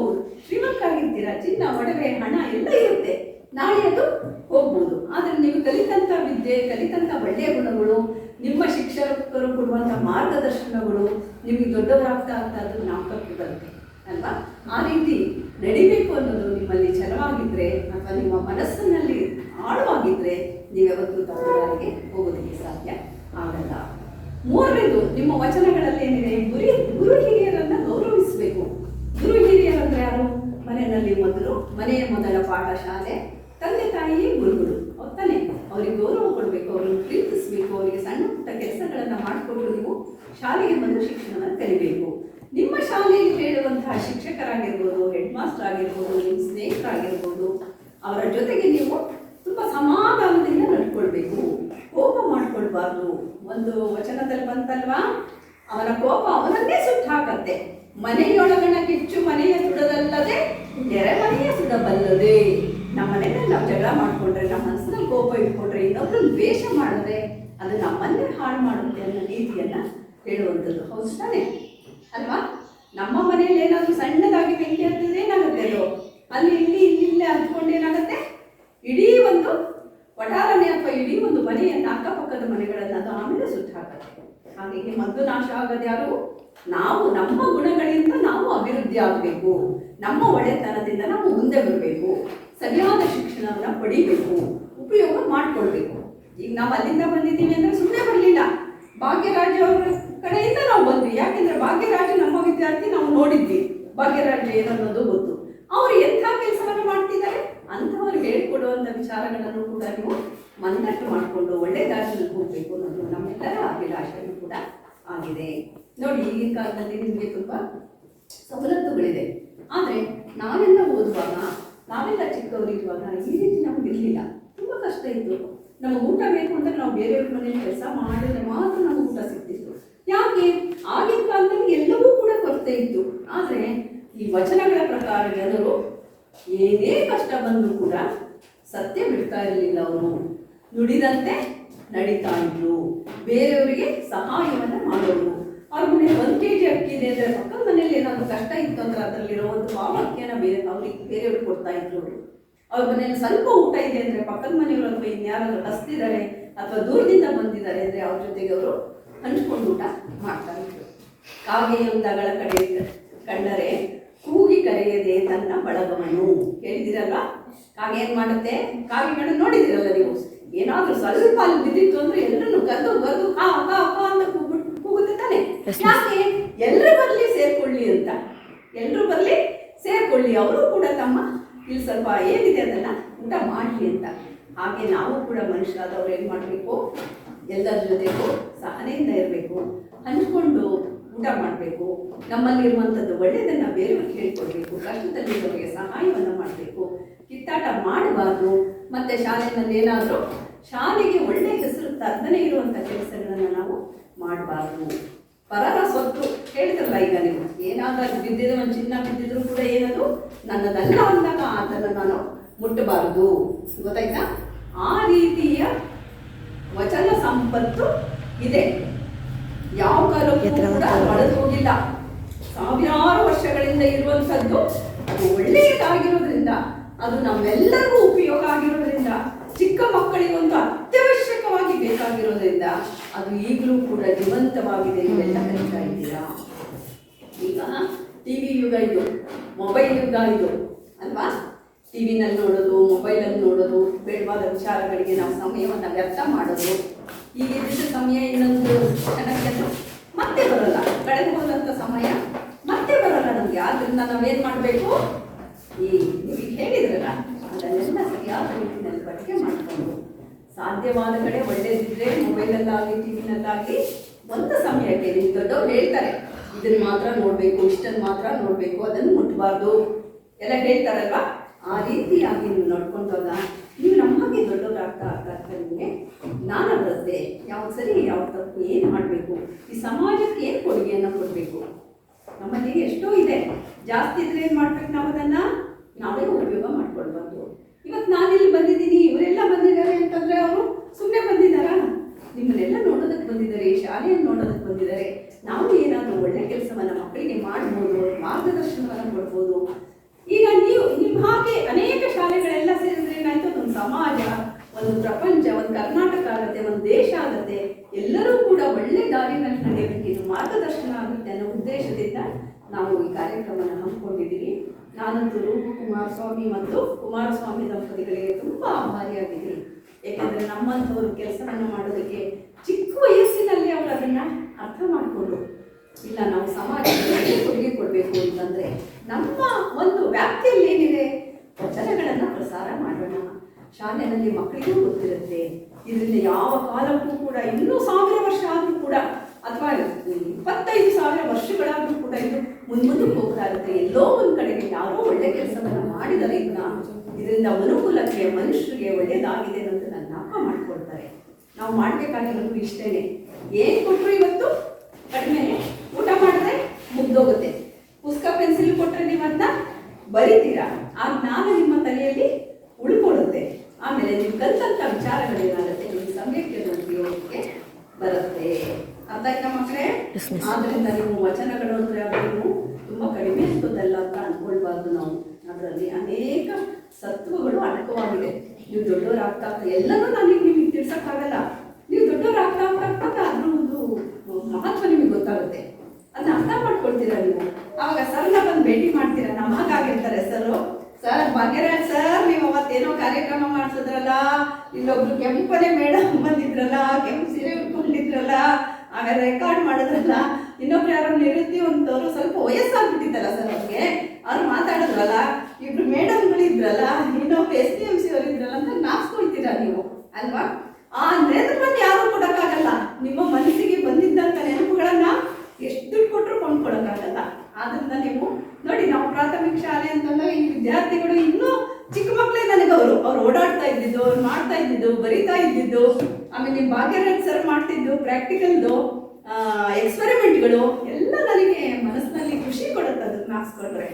ಶ್ರೀಮಂತಾಗಿರ್ತೀರ ಚಿನ್ನ, ಒಡವೆ, ಹಣ ಎಲ್ಲ ಇರುತ್ತೆ. ನಾಳೆ ಅದು ಹೋಗ್ಬೋದು. ಆದರೆ ನೀವು ಕಲಿತಂಥ ವಿದ್ಯೆ ಕಲಿತಂಥ ಒಳ್ಳೆಯ ಗುಣಗಳು, ನಿಮ್ಮ ಶಿಕ್ಷಕರು ಕೊಡುವಂಥ ಮಾರ್ಗದರ್ಶನಗಳು ನಿಮಗೆ ದೊಡ್ಡವರಾಗ್ತಾ ಅದು ನಾಪಕ್ಕೆ ಬರುತ್ತೆ, ಅಲ್ವಾ? ಆ ರೀತಿ ನಡಿಬೇಕು ಅನ್ನೋದು ನಿಮ್ಮಲ್ಲಿ ಛಲವಾಗಿದ್ರೆ ಅಥವಾ ನಿಮ್ಮ ಮನಸ್ಸಿನಲ್ಲಿ ಆಳವಾಗಿದ್ರೆ ನೀವ್ಯಾವತ್ತೂ ತಪ್ಪುದಾರಿಗೆ ಹೋಗೋದಕ್ಕೆ ಸಾಧ್ಯ ಆಗಲ್ಲ. ಮೂರನೇದು, ನಿಮ್ಮ ವಚನಗಳಲ್ಲಿ ಏನಿದೆ ಗುರಿ, ಗುರು ಹಿರಿಯರನ್ನ ಗೌರವಿಸಬೇಕು ಗುರು ಹಿರಿಯರಂದ್ರೆ ಯಾರು ಮನೆಯಲ್ಲಿ ಮೊದಲು, ಮನೆಯ ಮೊದಲ ಪಾಠಶಾಲೆ, ತಂದೆ ತಾಯಿಯೇ ಗುರುಗಳು. ಒತ್ತನೆ ಅವರಿಗೆ ಗೌರವ ಕೊಡಬೇಕು, ಅವರನ್ನು ಪ್ರೀತಿಸಬೇಕು, ಅವರಿಗೆ ಸಣ್ಣ ಪುಟ್ಟ ಕೆಲಸಗಳನ್ನು ಮಾಡಿಕೊಂಡು ನೀವು ಶಾಲೆಗೆ ಬಂದು ಶಿಕ್ಷಣವನ್ನು ಕಲಿಬೇಕು. ನಿಮ್ಮ ಶಾಲೆಯಲ್ಲಿ ಹೇಳುವಂತಹ ಶಿಕ್ಷಕರಾಗಿರ್ಬೋದು ಹೆಡ್ ಮಾಸ್ಟರ್ ಆಗಿರ್ಬೋದು, ನಿಮ್ಮ ಸ್ನೇಹಿತರಾಗಿರ್ಬೋದು, ಅವರ ಜೊತೆಗೆ ನೀವು ತುಂಬ ಸಮಾಧಾನದಿಂದ ನಡ್ಕೊಳ್ಬೇಕು. ಕೋಪ ಮಾಡ್ಕೊಳ್ಬಾರ್ದು. ಒಂದು ವಚನದಲ್ಲಿ ಬಂತಲ್ವಾ? ಅವನ ಕೋಪ ಅವನನ್ನೇ ಸುಟ್ಟು ಹಾಕತ್ತೆ ಮನೆಯೊಳಗಣ ಕಿಚ್ಚು ಮನೆಯ ಸುಡದಲ್ಲದೆ ನೆರೆಮನೆಯ ಸುಡಬಲ್ಲದೆ ನಮ್ಮ ಮನೆಯಲ್ಲಿ ನಾವು ಜಗಳ ಮಾಡ್ಕೊಂಡ್ರೆ, ನಮ್ಮ ಮನಸ್ಸಿನಲ್ಲಿ ಕೋಪ ಇಟ್ಕೊಂಡ್ರೆ ಇನ್ನೊಬ್ರು ದ್ವೇಷ ಮಾಡಿದ್ರೆ ಅದು ನಮ್ಮನ್ನೇ ಹಾಳು ಮಾಡುತ್ತೆ ಅನ್ನೋ ನೀತಿಯನ್ನ ಹೇಳುವಂಥದ್ದು. ಹೌದು ಅಲ್ವಾ? ನಮ್ಮ ಮನೆಯಲ್ಲಿ ಏನಾದರೂ ಸಣ್ಣದಾಗಿ ಬೆಂಕಿ ಹತ್ತಿದ್ರೆ ಏನಾಗುತ್ತೆ ಅದು? ಅಲ್ಲಿ ಇಲ್ಲಿ ಇಲ್ಲಿ, ಇಲ್ಲೇ ಹತ್ಕೊಂಡು ಏನಾಗುತ್ತೆ? ಇಡೀ ಒಂದು ವಟಾರನೆ ಅಥವಾ ಇಡೀ ಒಂದು ಮನೆಯನ್ನು ಅಕ್ಕಪಕ್ಕದ ಮನೆಗಳನ್ನು ಅದು ಆಮೇಲೆ ಸುತ್ತ ಹಾಕುತ್ತೆ ಹಾಗಾಗಿ ಮದ್ದು ನಾಶ ಆಗೋದು ಯಾರು? ನಾವು ನಮ್ಮ ಗುಣಗಳಿಂದ ನಾವು ಅಭಿವೃದ್ಧಿ ಆಗಬೇಕು. ನಮ್ಮ ಒಳ್ಳೆತನದಿಂದ ನಾವು ಮುಂದೆ ಬರಬೇಕು. ಸರಿಯಾದ ಶಿಕ್ಷಣವನ್ನು ಪಡಿಬೇಕು. ಉಪಯೋಗ ಮಾಡಿಕೊಳ್ಬೇಕು. ಈಗ ನಾವು ಅಲ್ಲಿಂದ ಬಂದಿದ್ದೀವಿ ಅಂದ್ರೆ ಸುಮ್ಮನೆ ಬರಲಿಲ್ಲ. ಭಾಗ್ಯರಾಜ್ ಅವರ ಕಡೆಯಿಂದ ನಾವು ಬಂದ್ವಿ. ಯಾಕೆಂದರೆ ಭಾಗ್ಯರಾಜ ನಮ್ಮ ವಿದ್ಯಾರ್ಥಿ ನಾವು ನೋಡಿದ್ವಿ. ಭಾಗ್ಯರಾಜ್ ಏನನ್ನೋದು ಗೊತ್ತು. ಅವರು ಎಂಥ ಕೆಲಸವನ್ನು ಮಾಡ್ತಿದ್ದಾರೆ? ಅಂಥವ್ರು ಹೇಳಿಕೊಡುವಂಥ ವಿಚಾರಗಳನ್ನು ಕೂಡ ನೀವು ಮನದಟ್ಟು ಮಾಡಿಕೊಂಡು ಒಳ್ಳೆ ದಾರಿಯಲ್ಲಿ ಹೋಗಬೇಕು ಅನ್ನೋದು ನಮ್ಮೆಲ್ಲರ ಅಭಿಲಾಷೆಯೂ ಕೂಡ ಆಗಿದೆ. ನೋಡಿ, ಈಗಿನ ಕಾಲದಲ್ಲಿ ನಿಮಗೆ ತುಂಬ ಸವಲತ್ತುಗಳಿದೆ. ಆದರೆ ನಾವೆಲ್ಲ ಓದುವಾಗ, ನಾವೆಲ್ಲ ಚಿಕ್ಕವರಿರುವಾಗ ಈ ರೀತಿ ನಮ್ಗೆ ಇರಲಿಲ್ಲ. ತುಂಬ ಕಷ್ಟ ಇತ್ತು. ನಮ್ಮ ಊಟ ಬೇಕು ಅಂದ್ರೆ ನಾವು ಬೇರೆಯವ್ರ ಮನೇಲಿ ಕೆಲಸ ಮಾಡಿದ್ರೆ ಮಾತ್ರ ನಮಗೆ ಊಟ ಸಿಗ್ತಿತ್ತು. ಯಾಕೆ? ಆಗಿನ ಕಾಲದಲ್ಲಿ ಎಲ್ಲವೂ ಕೂಡ ಕೊರತೆ ಇತ್ತು. ಆದರೆ ಈ ವಚನಗಳ ಪ್ರಕಾರ ಜನರು ಏನೇ ಕಷ್ಟ ಬಂದರೂ ಕೂಡ ಸತ್ಯ ಬಿಡ್ತಾ ಇರಲಿಲ್ಲ ಅವರು. ನುಡಿದಂತೆ ನಡೀತಾ ಇದ್ರು ಬೇರೆಯವರಿಗೆ ಸಹಾಯವನ್ನು ಮಾಡೋರು. ಅವ್ರ ಮನೇಲಿ ಒಂದು ಕೆ ಜಿ ಅಕ್ಕಿ ಇದೆ ಅಂದ್ರೆ ಪಕ್ಕದ ಮನೇಲಿ ಏನಾದರೂ ಕಷ್ಟ ಇತ್ತು ಅಂದ್ರೆ ಅದರಲ್ಲಿರೋ ಒಂದು ಪಾವು ಬೇರೆ ಅವ್ರಿಗೆ ಬೇರೆಯವ್ರಿಗೆ ಕೊಡ್ತಾ ಇದ್ರು. ಅವರು ಅವ್ರ ಮನೇಲಿ ಸ್ವಲ್ಪ ಊಟ ಇದೆ ಅಂದ್ರೆ ಪಕ್ಕದ ಮನೆಯವರು ಅಥವಾ ಇನ್ಯಾರಾದ್ರೂ ಹಸ್ತಿದ್ದಾರೆ ಅಥವಾ ದೂರದಿಂದ ಬಂದಿದ್ದಾರೆ ಅಂದ್ರೆ ಅವ್ರ ಜೊತೆಗೆ ಅವರು ಹಂಚ್ಕೊಂಡು ಊಟ ಮಾಡ್ತಾ ಇದ್ರು. ಕಾಗೆಯೊಂದಗಳ ಕಡೆ ಕಂಡರೆ ಕೂಗಿ ಕರೆಯದೆ ತನ್ನ ಬಳಗವನು. ಕೇಳಿದಿರಲ್ಲ ಕಾಗೆ ಏನ್ ಮಾಡುತ್ತೆ? ಕಾಗೆಗಳನ್ನು ನೋಡಿದಿರಲ್ಲ ನೀವು? ಏನಾದ್ರೂ ಸ್ವಲ್ಪ ಅಲ್ಲಿ ಬಿದ್ದಿತ್ತು ಅಂದ್ರೆ ಎಲ್ಲರನ್ನು ಕದ್ದು ಕಾ ಅಪ್ಪ ಅಪ್ಪ ಅಂತ ಕೂಗ್ಬಿಟ್ಟು ಯಾಕೆ? ಎಲ್ಲರೂ ಬರಲಿ ಸೇರ್ಕೊಳ್ಳಿ ಅಂತ. ಎಲ್ಲರೂ ಬರಲಿ ಸೇರ್ಕೊಳ್ಳಿ. ಅವರು ಕೂಡ ತಮ್ಮ ಇಲ್ಲಿ ಸ್ವಲ್ಪ ಏನಿದೆ ಅದನ್ನು ಊಟ ಮಾಡಲಿ ಅಂತ. ಹಾಗೆ ನಾವು ಕೂಡ ಮನುಷ್ಯರಾದವ್ರು ಏನು ಮಾಡಬೇಕು? ಎಲ್ಲರ ಜೊತೆಗೂ ಸಹನೆಯಿಂದ ಇರಬೇಕು. ಹಂಚ್ಕೊಂಡು ಊಟ ಮಾಡಬೇಕು. ನಮ್ಮಲ್ಲಿರುವಂಥದ್ದು ಒಳ್ಳೆಯದನ್ನು ಬೇರೆಯವ್ರಿಗೆ ಕಷ್ಟದಲ್ಲಿ ಅವರಿಗೆ ಸಹಾಯವನ್ನು ಮಾಡಬೇಕು. ಕಿತ್ತಾಟ ಮಾಡಬಾರ್ದು. ಮತ್ತು ಶಾಲೆಯಲ್ಲಿ ಏನಾದರೂ ಶಾಲೆಗೆ ಒಳ್ಳೆಯ ಹೆಸರು ತರದೇ ಇರುವಂಥ ಕೆಲಸಗಳನ್ನು ನಾವು ಮಾಡಬಾರ್ದು. ಪರರ ಸ್ವತ್ತು ಹೇಳ್ತಾರಲ್ಲ ಈಗ ನೀವು. ಏನಾದರೂ ಬಿದ್ದಿದ್ರೆ ಒಂದು ಚಿನ್ನ ಬಿದ್ದಿದ್ರು ಕೂಡ ಏನದು? ನನ್ನದಲ್ಲ ಅಂದಾಗ ಅದನ್ನು ನಾನು ಮುಟ್ಟಬಾರದು. ಗೊತ್ತಾಯ್ತಾ? ಆ ರೀತಿಯ ವಚನ ಸಂಪತ್ತು ಇದೆ. ಯಾವ ಕಾಲಕ್ಕೂ ಕೂಡ ಬಳದು ಹೋಗಿಲ್ಲ ಸಾವಿರಾರು ವರ್ಷಗಳಿಂದ ಇರುವಂಥದ್ದು ಅದು ಒಳ್ಳೆಯದಾಗಿರೋದ್ರಿಂದ ಅದು ನಮ್ಮೆಲ್ಲರಿಗೂ ಉಪಯೋಗ ಆಗಿರೋದ್ರಿಂದ ಚಿಕ್ಕ ಮಕ್ಕಳಿಗೆ ಒಂದು ಅತ್ಯವಶ್ಯಕವಾಗಿ ಬೇಕಾಗಿರೋದ್ರಿಂದ ಅದು ಈಗಲೂ ಕೂಡ ಜೀವಂತವಾಗಿದೆ ಇವೆಲ್ಲ ಕಲಿತಾ ಇದ್ದೀರಾ? ಈಗ ಟಿ ವಿ ಯುಗ ಇದು, ಮೊಬೈಲ್ ಯುಗ ಇದು, ಅಲ್ವಾ? ಟಿ ವಿನಲ್ಲಿ ನೋಡೋದು, ಮೊಬೈಲಲ್ಲಿ ನೋಡೋದು, ಬೇಡವಾದ ವಿಚಾರಗಳಿಗೆ ನಾವು ಸಮಯವನ್ನು ವ್ಯರ್ಥ ಮಾಡೋದು ಈಗ ಇದ್ದ ಸಮಯ ಇನ್ನೊಂದು ಕ್ಷಣಕ್ಕೆ ಮತ್ತೆ ಬರಲ್ಲ. ಕಳೆದು ಹೋದಂಥ ಸಮಯ ಮತ್ತೆ ಬರಲ್ಲ ನಮಗೆ. ಆದ್ದರಿಂದ ನಾವೇನು ಮಾಡಬೇಕು? ಈ, ನೀವು ಹೇಳಿದ್ರಲ್ಲ, ಅದನ್ನೆಲ್ಲ ಸರಿಯಾದ ಸಾಧ್ಯವಾದ ಕಡೆ ಒಳ್ಳೇದಿದ್ರೆ ಮೊಬೈಲಲ್ಲಾಗಲಿ ಟಿ ವಿನಲ್ಲಾಗಲಿ ಒಂದು ಸಮಯಕ್ಕೆ ನೀವು ದೊಡ್ಡವ್ರು ಹೇಳ್ತಾರೆ, ಇದನ್ನ ಮಾತ್ರ ನೋಡಬೇಕು, ಇಷ್ಟನ್ನು ಮಾತ್ರ ನೋಡಬೇಕು, ಅದನ್ನು ಮುಟ್ಟಬಾರ್ದು ಎಲ್ಲ ಹೇಳ್ತಾರಲ್ವಾ? ಆ ರೀತಿಯಾಗಿ ನೀವು ನೋಡ್ಕೊಂಡಲ್ಲ ನೀವು ನಮ್ಮ ಹಾಗೆ ದೊಡ್ಡವರಾಗ್ತಾ ಆಗ್ತಾ ಆಗ್ತಾ ನಿಮಗೆ ನಾನು ಬರುತ್ತೆ. ಯಾವ್ದು ಸರಿ ಯಾವ ತಪ್ಪು ಏನು ಮಾಡಬೇಕು? ಈ ಸಮಾಜಕ್ಕೆ ಏನು ಕೊಡುಗೆಯನ್ನು ಕೊಡಬೇಕು? ನಮ್ಮಲ್ಲಿ ಎಷ್ಟೋ ಇದೆ. ಜಾಸ್ತಿ ಇದ್ರೆ ಏನು ಮಾಡ್ಬೇಕು ನಾವು ಅದನ್ನು ನಾವೇ ಉಪಯೋಗ ಮಾಡ್ಕೊಳ್ಬಾರ್ದು. ಇವತ್ತು ನಾನಿಲ್ಲಿ ಬಂದಿದ್ದೀನಿ, ಇವರೆಲ್ಲ ಬಂದಿದ್ದಾರೆ ಅಂತಂದ್ರೆ ಅವರು ಸುಮ್ಮನೆ ಬಂದಿದ್ದಾರಾ? ನಿಮ್ಮನ್ನೆಲ್ಲ ನೋಡೋದಕ್ಕೆ ಬಂದಿದ್ದಾರೆ, ಈ ಶಾಲೆಯನ್ನು ನೋಡೋದಕ್ಕೆ ಬಂದಿದ್ದಾರೆ. ನಾವು ಏನಾದರೂ ಒಳ್ಳೆ ಕೆಲಸವನ್ನು ಮಕ್ಕಳಿಗೆ ಮಾಡ್ಬೋದು, ಮಾರ್ಗದರ್ಶನವನ್ನು ಕೊಡ್ಬೋದು. ಈಗ ನೀವು ನಿಮ್ಮ ಹಾಗೆ ಅನೇಕ ಶಾಲೆಗಳೆಲ್ಲ ಸೇರಿದ್ರೆ ಏನಾಯ್ತು? ಒಂದು ಸಮಾಜ, ಒಂದು ಪ್ರಪಂಚ, ಒಂದು ಕರ್ನಾಟಕ ಆಗುತ್ತೆ, ಒಂದು ದೇಶ ಆಗುತ್ತೆ. ಎಲ್ಲರೂ ಕೂಡ ಒಳ್ಳೆ ದಾರಿನಲ್ಲಿ ನಡೆಯಬೇಕು ಮಾರ್ಗದರ್ಶನ ಆಗುತ್ತೆ ಅನ್ನೋ ಉದ್ದೇಶದಿಂದ ನಾವು ಈ ಕಾರ್ಯಕ್ರಮವನ್ನು ಹಮ್ಮಿಕೊಂಡಿದ್ದೀವಿ. ನಾನಂತೂ ರೂಪ ಕುಮಾರಸ್ವಾಮಿ ಮತ್ತು ಕುಮಾರಸ್ವಾಮಿ ದಂಪತಿಗಳಿಗೆ ತುಂಬ ಆಭಾರಿಯಾಗಿದ್ದೀನಿ. ಯಾಕಂದರೆ ನಮ್ಮಂಥವರು ಕೆಲಸವನ್ನು ಮಾಡೋದಕ್ಕೆ ಚಿಕ್ಕ ವಯಸ್ಸಿನಲ್ಲಿ ಅವರು ಅದನ್ನು ಅರ್ಥ ಮಾಡಿಕೊಂಡು, ಇಲ್ಲ ನಾವು ಸಮಾಜಕ್ಕೆ ಕೊಡುಗೆ ಕೊಡಬೇಕು ಅಂತಂದರೆ ನಮ್ಮ ಒಂದು ವ್ಯಾಪ್ತಿಯಲ್ಲಿ ಏನಿದೆ ವಚನಗಳನ್ನು ಪ್ರಸಾರ ಮಾಡೋಣ. ಶಾಲೆಯಲ್ಲಿ ಮಕ್ಕಳಿಗೂ ಗೊತ್ತಿರುತ್ತೆ, ಇದರಿಂದ ಯಾವ ಕಾಲಕ್ಕೂ ಕೂಡ, ಇನ್ನೂ ಸಾವಿರ ವರ್ಷ ಆದರೂ ಕೂಡ, ಅಥವಾ ಇಪ್ಪತ್ತೈದು ಸಾವಿರ ವರ್ಷಗಳಾದರೂ ಕೂಡ ಇದು ಮುಂದೆ ಮುಂದಕ್ಕೆ ಹೋಗ್ತಾ ಇರುತ್ತೆ ಎಲ್ಲೋ ಒಂದು ಕಡೆಗೆ ಯಾರೋ ಒಳ್ಳೆ ಕೆಲಸವನ್ನ ಮಾಡಿದರೆ ಇದನ್ನ ಇದರಿಂದ ಅನುಕೂಲಕ್ಕೆ ಮನುಷ್ಯರಿಗೆ ಒಳ್ಳೆಯದಾಗಿದೆ ಅಂತ ನನ್ನ ನಾಪ ಮಾಡ್ಕೊಳ್ತಾರೆ. ನಾವು ಮಾಡ್ಬೇಕಾಗಿರೋದು ಇಷ್ಟೇನೆ. ಏನ್ ಕೊಟ್ಟರು ಇವತ್ತು? ಕಡಿಮೆ. ಊಟ ಮಾಡಿದ್ರೆ ಮುಗ್ದೋಗುತ್ತೆ. ಪುಸ್ತಕ ಪೆನ್ಸಿಲ್ ಕೊಟ್ಟರೆ ನೀವು ಅದನ್ನ ಬರಿತೀರಾ? ಆ ಜ್ಞಾನ ನಿಮ್ಮ ತಲೆಯಲ್ಲಿ ಉಳ್ಕೊಳ್ಳುತ್ತೆ. ಆಮೇಲೆ ನೀವು ಕಲ್ತಂತ ವಿಚಾರಗಳೇನಾಗುತ್ತೆ ನಿಮ್ಮ ಸಮಯಕ್ಕೆ ಉಪಯೋಗಕ್ಕೆ ಬರುತ್ತೆ. ಅರ್ಥ ಆಯ್ತಾ ಮಕ್ಕಳೇ ಆದ್ರಿಂದ ನೀವು ವಚನಗಳು ಅಂದ್ರೆ ನೀವು ತುಂಬ ಕಡಿಮೆ ಅನ್ಕೋದಲ್ಲ ಅಂತ ಅನ್ಕೊಳ್ಬಾರ್ದು ನಾವು. ಅದರಲ್ಲಿ ಅನೇಕ ಸತ್ವಗಳು ಅಡಕವಾಗಿದೆ ನೀವು ದೊಡ್ಡವರಾಗ್ತಾ ಎಲ್ಲರೂ ನನಗೆ ನಿಮಗೆ ತಿಳ್ಸೋಕ್ಕಾಗಲ್ಲ. ನೀವು ದೊಡ್ಡವರಾಗ್ತಾ ಆಗ್ತಾ ಅದ್ರ ಒಂದು ಮಹತ್ವ ನಿಮಗೆ ಗೊತ್ತಾಗುತ್ತೆ. ಅದನ್ನ ಅರ್ಥ ಮಾಡ್ಕೊಳ್ತೀರಾ ನೀವು? ಅವಾಗ ಸರ್ನ ಬಂದು ಭೇಟಿ ಮಾಡ್ತೀರಾ? ನಮ್ಮ ಹಾಗಾಗಿರ್ತಾರೆ ಸರ್ ಸರ್ ಭಾಗ್ಯರಾಜ್ ಸರ್ ನೀವು ಅವತ್ತೇನೋ ಕಾರ್ಯಕ್ರಮ ಮಾಡ್ಸಿದ್ರಲ್ಲ. ಇಲ್ಲೊಬ್ರು ಕೆಂಪನೆ ಮೇಡಮ್ ಬಂದಿದ್ರಲ್ಲ, ಕೆಂಪು ಸೀರೆ ಉಟ್ಕೊಂಡಿದ್ರಲ್ಲ. ಆಮೇಲೆ ರೆಕಾರ್ಡ್ ಮಾಡಿದ್ರಲ್ಲ. ಇನ್ನೊಬ್ರು ಯಾರೋ ನಿವೃತ್ತಿವಂತವ್ರು ಸ್ವಲ್ಪ ವಯಸ್ಸಾಗ್ಬಿಟ್ಟಿದ್ದಲ್ಲ ಸರ್ ಅವ್ರಿಗೆ. ಅವ್ರು ಮಾತಾಡಿದ್ರಲ್ಲ, ಇಬ್ರು ಮೇಡಮ್ಗಳು ಇದ್ರಲ್ಲ ಇನ್ನೊಬ್ರು ಎಸ್ ಡಿ ಎಂ ಸಿ ಅವ್ರು ಇದ್ರಲ್ಲ ಅಂತ ನಾಪ್ಸ್ಕೊಳ್ತೀರಾ ನೀವು? ಅಲ್ವಾ? ಆ ನೆನಪನ್ನು ಯಾರು ಕೊಡೋಕ್ಕಾಗಲ್ಲ. ನಿಮ್ಮ ಮನಸ್ಸಿಗೆ ಬಂದಿದ್ದಂಥ ನೆನಪುಗಳನ್ನ ಎಷ್ಟು ದುಡ್ಡು ಕೊಟ್ಟರು ಕೊಂಡ್ಕೊಳಕ್ಕಾಗಲ್ಲ ಆದ್ರಿಂದ ನೀವು, ನೋಡಿ, ನಾವು ಪ್ರಾಥಮಿಕ ಶಾಲೆ ಅಂತಂದಾಗ ಈ ವಿದ್ಯಾರ್ಥಿಗಳು ಇನ್ನೂ ಚಿಕ್ಕ ಮಕ್ಕಳೇ ನನಗೆ ಅವರು. ಅವ್ರು ಓಡಾಡ್ತಾ ಇದ್ದಿದ್ದು, ಅವ್ರು ಮಾಡ್ತಾ ಇದ್ದಿದ್ದು, ಬರಿತಾ ಇದ್ದಿದ್ದು. ಆಮೇಲೆ ಭಾಗ್ಯರಾಜ್ ಸರ್ ಮಾಡ್ತಿದ್ದು ಪ್ರಾಕ್ಟಿಕಲ್ದು ಎಕ್ಸ್ಪೆರಿಮೆಂಟ್ಗಳು ಎಲ್ಲ ನನಗೆ ಮನಸ್ಸಿನಲ್ಲಿ ಖುಷಿ ಕೊಡುತ್ತೆ ಅದನ್ನ ನಾಸ್ಕೊಂಡ್ರೆ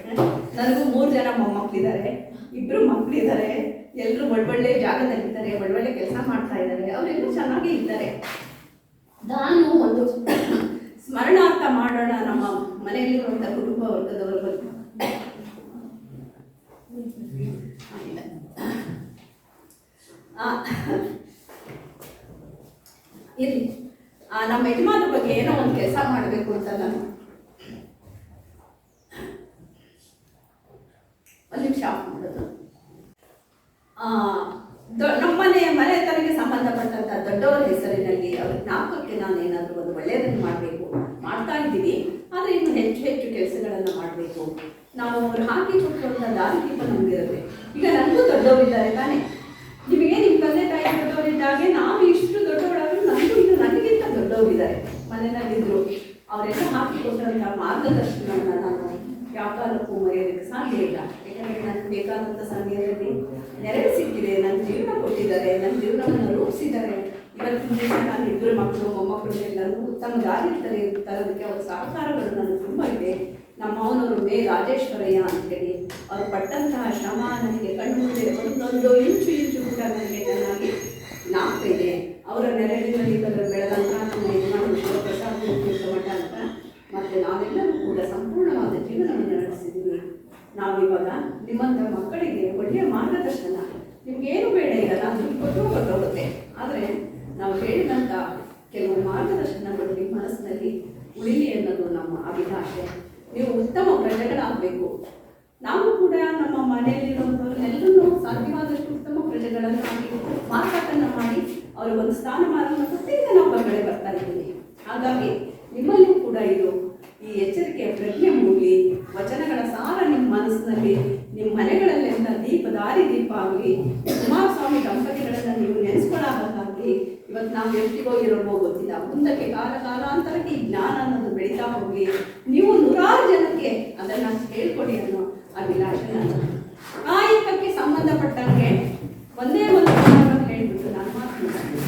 ನನಗೂ ಮೂರು ಜನ ಮೊಮ್ಮಕ್ಕಳಿದ್ದಾರೆ ಇಬ್ಬರು ಮಕ್ಕಳಿದ್ದಾರೆ ಎಲ್ಲರೂ ಒಳ್ಳೊಳ್ಳೆ ಜಾಗದಲ್ಲಿದ್ದಾರೆ, ಒಳ್ಳೊಳ್ಳೆ ಕೆಲಸ ಮಾಡ್ತಾ ಇದ್ದಾರೆ ಅವರೆಲ್ಲ ಚೆನ್ನಾಗೇ ಇದ್ದಾರೆ. ನಾನು ಒಂದು ಸ್ಮರಣಾರ್ಥ ಮಾಡೋಣ ನಮ್ಮ ಮನೆಯಲ್ಲಿರುವಂಥ ಕುಟುಂಬ ವರ್ಗದವರ ಬಗ್ಗೆ. ಇಲ್ಲಿ ನಮ್ಮ ಯಜಮಾನ ಬಗ್ಗೆ ಏನೋ ಒಂದು ಕೆಲಸ ಮಾಡಬೇಕು ಅಂತ ನಾನು. ಒಂದು ನಿಮಿಷ ಮಾಡೋದು. ಆ, ದೊ- ನಮ್ಮನೆ ತನಗೆ ಸಂಬಂಧಪಟ್ಟಂತ ದೊಡ್ಡವರ ಹೆಸರಿನಲ್ಲಿ ಅವ್ರ ಜ್ಞಾಪಕಕ್ಕೆ ನಾನು ಏನಾದರೂ ಒಂದು ಒಳ್ಳೆಯದನ್ನು ಮಾಡಬೇಕು ಮಾಡ್ತಾ ಇದ್ದೀನಿ. ಆದರೆ ಇನ್ನು ಹೆಚ್ಚು ಹೆಚ್ಚು ಕೆಲಸಗಳನ್ನು ಮಾಡಬೇಕು. ನಾವು ಅವ್ರು ಹಾಕಿ ಕೊಟ್ಟಿರುವಂಥ ದಾರಿದೀಪ ನಮಗಿರುತ್ತೆ. ಈಗ ನನಗೂ ದೊಡ್ಡವರಿದ್ದಾರೆ ತಾನೇ. ನಿಮಗೆ ನಿಮ್ಮ ತಂದೆ ತಾಯಿ ದೊಡ್ಡವರಿದ್ದಾಗೆ ನಾವು ಇಷ್ಟು ದೊಡ್ಡವರಾದರೂ ನನಗೂ ಇನ್ನು ನನಗಿಂತ ದೊಡ್ಡವರಿದ್ದಾರೆ ಮನೆಯಲ್ಲಿದ್ದರು ಅವರೆಲ್ಲ ಹಾಕಿ ಕೊಟ್ಟಂಥ ಮಾರ್ಗದರ್ಶನವನ್ನು ನಾನು ಯಾವ ಕಾಲಕ್ಕೂ ಮರೆಯೋದಕ್ಕೆ ಸಾಧ್ಯ ಇಲ್ಲ. ಯಾಕಂದರೆ ನನಗೆ ಬೇಕಾದಂಥ ಸಮಯದಲ್ಲಿ ನೆರವು ಸಿಕ್ಕಿದೆ. ನನ್ನ ಜೀವನ ಕೊಟ್ಟಿದ್ದಾರೆ. ನನ್ನ ಜೀವನವನ್ನು ರೂಪಿಸಿದ್ದಾರೆ. ಇವತ್ತಿನ ದಿವಸ ನಾನು ಇಬ್ಬರು ಮಕ್ಕಳು, ಮೊಮ್ಮಕ್ಕಳು ಎಲ್ಲರೂ ತಮ್ಮ ದಾರಿ ತರ ತರೋದಕ್ಕೆ ಅವರ ಸಹಕಾರಗಳು ನನಗೆ ತುಂಬ ಇದೆ. ನಮ್ಮ ಅವನವರು ಮೇ ರಾಜೇಶ್ವರಯ್ಯ ಅಂತೇಳಿ. ಅವ್ರು ಪಟ್ಟಂತಹ ಶ್ರಮ ನನಗೆ ಕಣ್ಣು ಮುಂದೆ ಒಂದೊಂದು ಇಂಚು ಇಂಚು ಕೂಡ ನನಗೆ ಚೆನ್ನಾಗಿ ಜ್ಞಾಪಕ ಇದೆ ಅವರ ನೆರಳಿನಲ್ಲಿ ಬರ- ಬೆಳೆದಂತಹ ನಮ್ಮ ಯಜಮಾನ ಶಿವಪ್ರಸಾದ್ ಮೂರ್ತಿ ಮಠ ಅಂತ ಮತ್ತು ನಾವೆಲ್ಲರೂ ಕೂಡ ಸಂಪೂರ್ಣವಾದ ಜೀವನವನ್ನು ನಡೆಸಿದ್ದೀವಿ ನಾವಿವಾಗ ನಿಮ್ಮಂಥ ಮಕ್ಕಳಿಗೆ ಒಳ್ಳೆಯ ಮಾರ್ಗದರ್ಶನ ನಿಮ್ಗೇನು ಬೇಡ ಈಗ ನಾನು ದುಡ್ಡು ಕೊಟ್ಟು ಹೊರಟೋಗುತ್ತೆ ಆದರೆ ನಾವು ಹೇಳಿದಂಥ ಕೆಲವು ಮಾರ್ಗದರ್ಶನಗಳು ನಿಮ್ಮ ಮನಸ್ಸಿನಲ್ಲಿ ಉಳಿಲಿ ಅನ್ನೋದು ನಮ್ಮ ಅಭಿಲಾಷೆ ನೀವು ಉತ್ತಮ ಪ್ರಜೆಗಳಾಗಬೇಕು ನಾವು ಕೂಡ ನಮ್ಮ ಮನೆಯಲ್ಲಿರುವಂಥವ್ರನ್ನೆಲ್ಲರೂ ಸಾಧ್ಯವಾದಷ್ಟು ಉತ್ತಮ ಮಾರಾಟವನ್ನು ಮಾಡಿ ಒಂದು ಸ್ಥಾನಮಾನವನ್ನು ಕೊಟ್ಟು ಈಗ ನಾವು ಹೊರಗಡೆ ಬರ್ತಾ ಇದ್ದೀವಿ. ಹಾಗಾಗಿ ನಿಮ್ಮಲ್ಲಿಯೂ ಕೂಡ ಇದು ಈ ಎಚ್ಚರಿಕೆಯ ಪ್ರಜ್ಞೆ ಮೂಡಿ, ವಚನಗಳ ಸಾರ ನಿಮ್ಮ ಮನಸ್ಸಿನಲ್ಲಿ, ನಿಮ್ಮ ಮನೆಗಳಲ್ಲೆಲ್ಲ ದೀಪ ದಾರಿ ದೀಪ ಆಗಲಿ ಕುಮಾರಸ್ವಾಮಿ ದಂಪತಿಗಳನ್ನು ನೀವು ನೆನೆಸ್ಕೊಳ್ಳೋದಕ್ಕಾಗಲಿ ಇವತ್ತು ನಾವು ಎಷ್ಟಿಗೋ ಇರೋಬೋ ಗೊತ್ತಿಲ್ಲ. ಮುಂದಕ್ಕೆ ಕಾಲ ಕಾಲಾಂತರಕ್ಕೆ ಈ ಜ್ಞಾನ ಅನ್ನೋದು ಬೆಳೀತಾ ಹೋಗಲಿ. ನೀವು ನೂರಾರು ಜನಕ್ಕೆ ಅದನ್ನು ಹೇಳ್ಕೊಡಿ ಅನ್ನೋ ಅಭಿಲಾಷೆ ನನ್ನ ಕಾಯಕಕ್ಕೆ ಸಂಬಂಧಪಟ್ಟಂಗೆ ಒಂದೇ ಒಂದು ವಿಚಾರವನ್ನು ಹೇಳಿಬಿಟ್ಟು ನಾನು ಮಾತನಾಡ್ತೀನಿ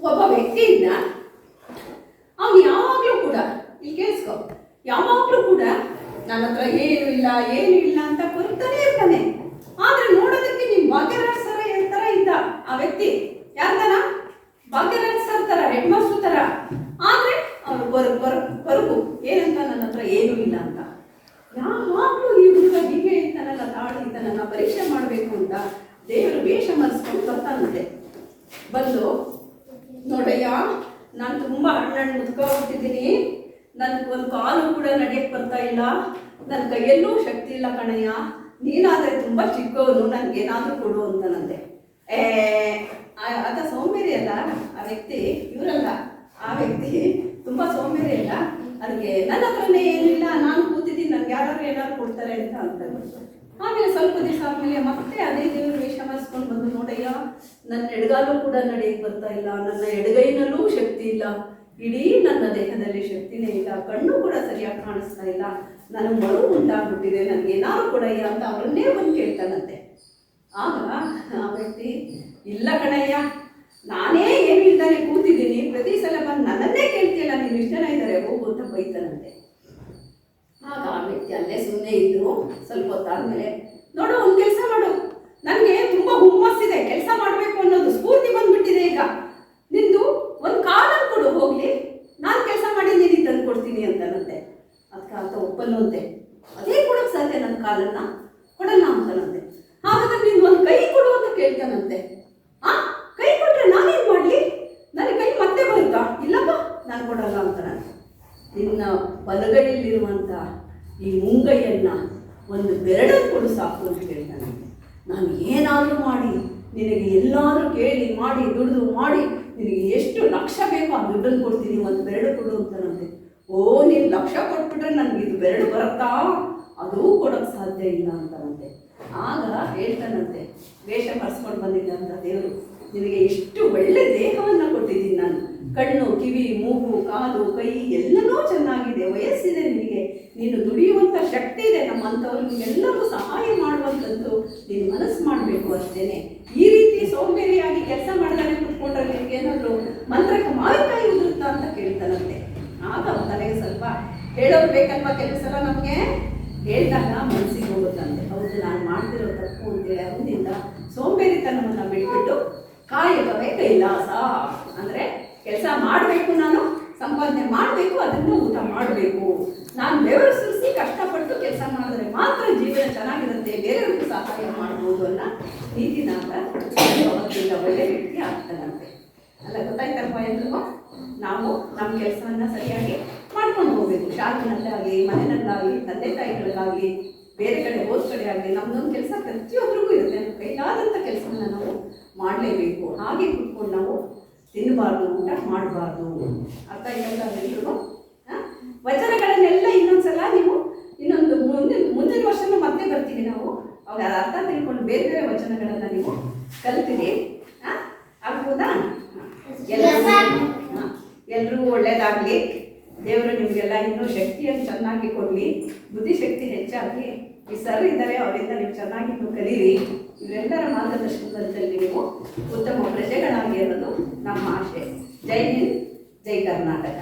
ಒಬ್ಬ ವ್ಯಕ್ತಿಯಿಂದ ಅವ್ನು ಯಾವಾಗಲೂ ಕೂಡ ಇಲ್ಲಿ ಕೇಳಿಸ್ಕೊ ಯಾವಾಗಲೂ ಕೂಡ ನನ್ನ ಹತ್ರ ಏನು ಇಲ್ಲ ಏನು ಇಲ್ಲ ಅಂತ ಕೊರ್ತಾನೆ ಇರ್ತಾನೆ ಆದ್ರೆ ನೋಡೋದಕ್ಕೆ ನೀವು ಭಾಗ್ಯರಾಜ್ ಸರ ಥರ ಇದ್ದ ಆ ವ್ಯಕ್ತಿ ಯಾರ್ದನ ಭಾಗ್ಯರಾಜ್ ಸರ್ ಥರ ಹೆಡ್ ಮಾಸ್ಟರ್ ಥರ ಆದ್ರೆ ಅವ್ರು ಬರ್ ಬರ್ ಬರುಗು. ಏನಂತ ನನ್ನ ಹತ್ರ ಏನೂ ಇಲ್ಲ ಅಂತ. ಯಾವಾಗಲೂ ಈ ಹುಡುಗ ಹೀಗೆ ಇದ್ದಾನಲ್ಲ ತಾಳು ನನ್ನ ಪರೀಕ್ಷೆ ಮಾಡಬೇಕು ಅಂತ ದೇವರು ವೇಷ ಮರೆಸ್ಕೊಂಡು ಬರ್ತಾನಂತೆ ಬಂದು, ನೋಡಯ್ಯ, ನಾನು ತುಂಬ ಹಣ್ಣು ಮುದ್ಕೋಗ್ಬಿಟ್ಟಿದ್ದೀನಿ ನನಗೆ ಒಂದು ಕಾಲು ಕೂಡ ನಡೆಯಕ್ಕೆ ಬರ್ತಾ ಇಲ್ಲ. ನನ್ನ ಕೈಯಲ್ಲೂ ಶಕ್ತಿ ಇಲ್ಲ ಕಣಯ್ಯ. ನೀನಾದರೆ ತುಂಬ ಚಿಕ್ಕವನು, ನನಗೇನಾದರೂ ಕೊಡು ಅಂತನಂತೆ ಏ ಅದ ಸೋಂಬೇರಿ ಅಲ್ಲ ಆ ವ್ಯಕ್ತಿ, ಇವರಲ್ಲ, ಆ ವ್ಯಕ್ತಿ ತುಂಬ ಸೋಂಬೇರಿ ಇಲ್ಲ. ಅದಕ್ಕೆ ನನ್ನ ಹತ್ರನೇ ಏನಿಲ್ಲ, ನಾನು ಕೂತಿದ್ದೀನಿ, ನನ್ಗೆ ಯಾರಾದ್ರೂ ಏನಾದ್ರು ಕೊಡ್ತಾರೆ ಅಂತ ಅಂತ ಆಮೇಲೆ ಸ್ವಲ್ಪ ದಿವಸ ಆದ್ಮೇಲೆ ಮತ್ತೆ ಅದೇ ದೇವರು ವೇಷ ಮಾಡಿಸ್ಕೊಂಡು ಬಂದು, ನೋಡಯ್ಯ, ನನ್ನ ಎಡಗಾಲು ಕೂಡ ನಡೆಯಕ್ಕೆ ಬರ್ತಾ ಇಲ್ಲ, ನನ್ನ ಎಡಗೈನಲ್ಲೂ ಶಕ್ತಿ ಇಲ್ಲ. ಇಡೀ ನನ್ನ ದೇಹದಲ್ಲಿ ಶಕ್ತಿನೇ ಇಲ್ಲ, ಕಣ್ಣು ಕೂಡ ಸರಿಯಾಗಿ ಕಾಣಿಸ್ತಾ ಇಲ್ಲ. ನನಗೆ ಮರು ಉಂಟಾಗ್ಬಿಟ್ಟಿದೆ, ನನಗೆ ಏನಾದ್ರು ಕೊಡಯ್ಯ ಅಂತ ಅವರನ್ನೇ ಬಂದು ಕೇಳ್ತಾನಂತೆ. ಆಗ ಆ ವ್ಯಕ್ತಿ, ಇಲ್ಲ ಕಣಯ್ಯ ನಾನೇ ಏನು ಇಲ್ದಾನೆ ಕೂತಿದ್ದೀನಿ. ಪ್ರತಿ ಸಲ ಬಂದು ನನ್ನನ್ನೇ ಕೇಳ್ತೀಯಲ್ಲ, ನೀನು ಇಷ್ಟ ಇದ್ದಾರೆ, ಹೋಗು ಅಂತ ಬೈತಾನಂತೆ. ಆಗ ಆ ವ್ಯಕ್ತಿ ಅಲ್ಲೇ ಸುಮ್ಮನೆ ಇದ್ದು ಸ್ವಲ್ಪ ಹೊತ್ತಾದ್ಮೇಲೆ, ನೋಡು, ಒಂದು ಕೆಲಸ ಮಾಡು. ನನಗೆ ತುಂಬಾ ಹುಮ್ಮಸ್ಸಿದೆ. ಕೆಲಸ ಮಾಡಬೇಕು ಅನ್ನೋದು ಸ್ಫೂರ್ತಿ ಬಂದ್ಬಿಟ್ಟಿದೆ ಈಗ. ನಿಂದು ಒಂದು ಕಾಲನ್ನು ಕೊಡು, ಹೋಗ್ಲಿ. ನಾನು ಕೆಲಸ ಮಾಡಿ ನೀನು ತಂದು ಕೊಡ್ತೀನಿ ಅಂತಾನಂತೆ. ಅದಕ್ಕೆ ಒಪ್ಪಲ್ಲಂತೆ. ಅದೇ ಕೊಡಕ್ ಸಾಧ್ಯ ನನ್ನ ಕಾಲನ್ನ? ಕೊಡಲ್ಲ ಅಂತನಂತೆ. ಹಾಗಾದ್ರೆ ನೀನು ಒಂದು ಕೈ ಕೊಡು ಅಂತ ಕೇಳ್ತಾನಂತೆ ಆ ಕೈ ಕೊಟ್ರೆ ನಾನೇನ್ ಮಾಡ್ಲಿ ನನಗೆ ಕೈ ಮತ್ತೆ ಬರುತ್ತಾ ಇಲ್ಲಪ್ಪ ನಾನು ಕೊಡಲ್ಲ ಅಂತಾನಂತೆ ನಿನ್ನ ಬಲಗೈಯಲ್ಲಿರುವಂತ ಈ ಮುಂಗೈಯನ್ನು ಒಂದು ಬೆರಳನ್ನು ಕೊಡು ಸಾಕು ಅಂತ ಹೇಳ್ತಾನೆ. ನಾನು ಏನಾದರೂ ಮಾಡಿ, ನಿನಗೆ ಎಲ್ಲಾದರೂ ಕೇಳಿ ಮಾಡಿ, ದುಡಿದು ಮಾಡಿ, ನಿನಗೆ ಎಷ್ಟು ಲಕ್ಷ ಬೇಕೋ ಆ ದುಡ್ಡನ್ನು ಕೊಡ್ತೀನಿ, ಒಂದು ಬೆರಳು ಕೊಡು ಅಂತಾನಂತೆ ಓ, ನೀನು ಲಕ್ಷ ಕೊಟ್ಬಿಟ್ರೆ ನನಗೆ ಇದು ಬೆರಳು ಬರುತ್ತಾ? ಅದೂ ಕೊಡೋಕ್ಕೆ ಸಾಧ್ಯ ಇಲ್ಲ ಅಂತಾನಂತೆ ಆಗ ಹೇಳ್ತಾನಂತೆ, ವೇಷ ಬರ್ಸ್ಕೊಂಡು ಬಂದಿದ್ದಂತ ದೇವರು, ನಿನಗೆ ಎಷ್ಟು ಒಳ್ಳೆ ದೇಹವನ್ನು ಕೊಟ್ಟಿದ್ದೀನಿ ನಾನು. ಕಣ್ಣು, ಕಿವಿ, ಮೂಗು, ಕಾಲು, ಕೈ ಎಲ್ಲವೂ ಚೆನ್ನಾಗಿದೆ. ವಯಸ್ಸಿದೆ ನಿನಗೆ. ನೀನು ದುಡಿಯುವಂಥ ಶಕ್ತಿ ಇದೆ ನಮ್ಮಂಥವ್ರು. ಎಲ್ಲರಿಗೂ ಸಹಾಯ ಮಾಡುವಂಥದ್ದು ನೀನು ಮನಸ್ಸು ಮಾಡಬೇಕು ಅಷ್ಟೇ ಈ ರೀತಿ ಸೋಂಬೇರಿಯಾಗಿ ಕೆಲಸ ಮಾಡಿದಾನೆ ಕುತ್ಕೊಂಡ್ರೆ ನಿನಗೆ ಏನಾದರೂ ಮಂತ್ರಕ್ಕೆ ಮಾವಿನಕಾಯಿ ಉದುರುತ್ತಾ ಅಂತ ಕೇಳ್ತಾನಂತೆ. ಆಗ ತಲೆಗೆ ಸ್ವಲ್ಪ ಹೇಳೋದು ಬೇಕಲ್ವ ಕೆಲವು ಸಲ ನಮಗೆ? ಹೇಳಿದಾಗ ಮನಸ್ಸಿಗೆ ಹೋಗುತ್ತಂತೆ. ಹೌದು, ನಾನು ಮಾಡ್ತಿರೋ ತಪ್ಪು ಅಂತೇಳಿ ಅವನಿಂದ ಸೋಂಬೇರಿತನವನ್ನು ಬಿಟ್ಬಿಟ್ಟು ಕಾಯಕವೇ ಕೈಲಾಸ. ಅಂದರೆ ಕೆಲಸ ಮಾಡಬೇಕು ನಾನು, ಸಂಪಾದನೆ ಮಾಡಬೇಕು, ಅದನ್ನು ಊಟ ಮಾಡಬೇಕು. ನಾನು ಬೆವರು ಸುರಿಸಿ ಕಷ್ಟಪಟ್ಟು ಕೆಲಸ ಮಾಡಿದ್ರೆ ಮಾತ್ರ ಜೀವನ ಚೆನ್ನಾಗಿರುತ್ತೆ, ಬೇರೆಯವ್ರಿಗೂ ಸಹಾಯ ಮಾಡ್ಬೋದು ಅನ್ನೋ ನೀತಿನಾಗ ಅವತ್ತಿಂದ ಒಳ್ಳೆ ರೀತಿ ಆಗ್ತಾನಂತೆ ಅಲ್ಲ ಗೊತ್ತಾಯ್ತಪ್ಪ ಎಲ್ರಿಗೂ? ನಾವು ನಮ್ಮ ಕೆಲಸವನ್ನು ಸರಿಯಾಗಿ ಮಾಡ್ಕೊಂಡು ಹೋಗ್ಬೇಕು. ಶಾಲೆನಲ್ಲಾಗಲಿ, ಮನೆಯಲ್ಲಾಗಲಿ, ತಂದೆ ತಾಯಿಗಳಿಗಾಗಲಿ, ಬೇರೆ ಕಡೆ ಹೋದ ಆಗಲಿ, ನಮ್ದೊಂದು ಕೆಲಸ ಪ್ರತಿಯೊಬ್ಬರಿಗೂ ಇರುತ್ತೆ. ಕೈಲಾದಂಥ ಕೆಲಸವನ್ನು ನಾವು ಮಾಡಲೇಬೇಕು. ಹಾಗೆ ಕುತ್ಕೊಂಡು ನಾವು ತಿನ್ನಬಾರ್ದು ಊಟ ಮಾಡಬಾರ್ದು ಅರ್ಥ ಆಯ್ತಲ್ಲ ಎಲ್ರಿಗೂ? ವಚನಗಳನ್ನೆಲ್ಲ ಇನ್ನೊಂದ್ಸಲ ನೀವು ಇನ್ನೊಂದು ಮುಂದಿನ ಮುಂದಿನ ವರ್ಷನೂ ಮತ್ತೆ ಬರ್ತೀವಿ ನಾವು. ಅವಾಗ ಅರ್ಥ ತಿಳ್ಕೊಂಡು ಬೇರೆ ಬೇರೆ ವಚನಗಳನ್ನು ನೀವು ಕಲ್ತೀರಿ. ಆಗ್ಬೋದಾ? ಆಗ್ಬೋದಾ ಎಲ್ಲರೂ ಒಳ್ಳೇದಾಗ್ಲಿ. ದೇವರು ನಿಮಗೆಲ್ಲ ಇನ್ನೂ ಶಕ್ತಿಯನ್ನು ಚೆನ್ನಾಗಿ ಕೊಡಲಿ. ಬುದ್ಧಿಶಕ್ತಿ ಹೆಚ್ಚಾಗಿ ಈ ಸರ್ ಇದ್ದಾರೆ ಅವರಿಂದ ನೀವು ಚೆನ್ನಾಗಿ ಕಲೀರಿ. ಇವರೆಲ್ಲರ ಮಾರ್ಗದರ್ಶನದಲ್ಲಿ ನೀವು ಉತ್ತಮ ಪ್ರಜೆಗಳಾಗಿರೋದು ನಮ್ಮ ಆಶೆ. ಜೈ ಹಿಂದ್ ಜೈ ಕರ್ನಾಟಕ.